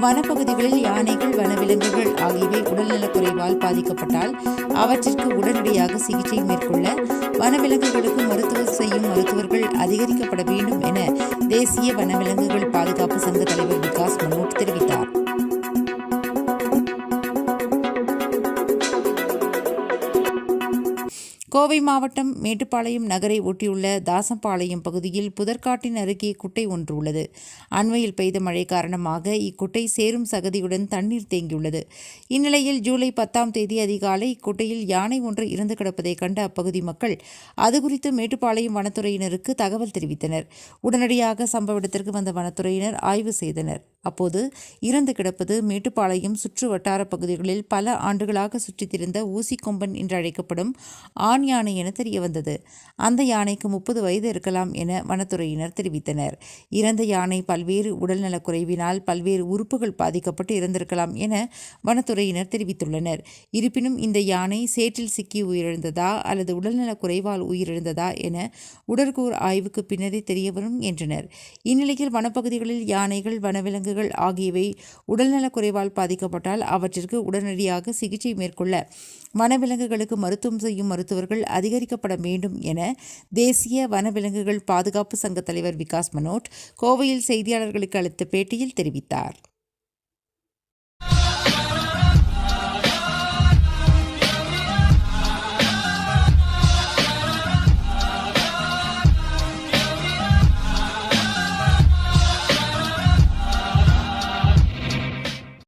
வனப்பகுதிகளில் யானைகள் வனவிலங்குகள் ஆகியவை உடல்நலக்குறைவால் பாதிக்கப்பட்டால் அவற்றிற்கு உடனடியாக சிகிச்சை மேற்கொள்ள வனவிலங்குகளுக்கு மருத்துவம் செய்யும் மருத்துவர்கள் அதிகரிக்கப்பட வேண்டும் என தேசிய வனவிலங்குகள் பாதுகாப்பு சங்க தலைவர் கோவை மாவட்டம் மேட்டுப்பாளையம் நகரை ஒட்டியுள்ள தாசம்பாளையம் பகுதியில் புதற்காட்டின் அருகே குட்டை ஒன்று உள்ளது. அண்மையில் பெய்த மழை காரணமாக இக்குட்டை சேரும் சகதியுடன் தண்ணீர் தேங்கியுள்ளது. இந்நிலையில் ஜூலை பத்தாம் தேதி அதிகாலை இக்குட்டையில் யானை ஒன்று இறந்து கிடப்பதை கண்ட அப்பகுதி மக்கள் அது குறித்து மேட்டுப்பாளையம் வனத்துறையினருக்கு தகவல் தெரிவித்தனர். உடனடியாக சம்பவ இடத்திற்கு வந்த வனத்துறையினர் ஆய்வு செய்தனர். அப்போது இறந்து கிடப்பது மேட்டுப்பாளையம் சுற்று வட்டார பகுதிகளில் பல ஆண்டுகளாக சுற்றித்திருந்த ஊசி ஊசிக்கொம்பன் என்று அழைக்கப்படும் ஆண் யானை என தெரியவந்தது. அந்த யானைக்கு முப்பது வயது இருக்கலாம் என வனத்துறையினர் தெரிவித்தனர். இறந்த யானை பல்வேறு உடல்நலக் குறைவினால் பல்வேறு உறுப்புகள் பாதிக்கப்பட்டு இறந்திருக்கலாம் என வனத்துறையினர் தெரிவித்துள்ளனர். இருப்பினும் இந்த யானை சேற்றில் சிக்கி உயிரிழந்ததா அல்லது உடல்நலக் குறைவால் உயிரிழந்ததா என உடற்கூர் ஆய்வுக்கு பின்னரே தெரியவரும் என்றனர். இந்நிலையில் வனப்பகுதிகளில் யானைகள் விலங்குகள் ஆகியவை உடல்நலக் குறைவால் பாதிக்கப்பட்டால் அவற்றிற்கு உடனடியாக சிகிச்சை மேற்கொள்ள வனவிலங்குகளுக்கு மருத்துவம் செய்யும் மருத்துவர்கள் அதிகரிக்கப்பட வேண்டும் என தேசிய வனவிலங்குகள் பாதுகாப்பு சங்க தலைவர் விகாஸ் மனோட் கோவையில் செய்தியாளர்களுக்கு அளித்த பேட்டியில் தெரிவித்தார்.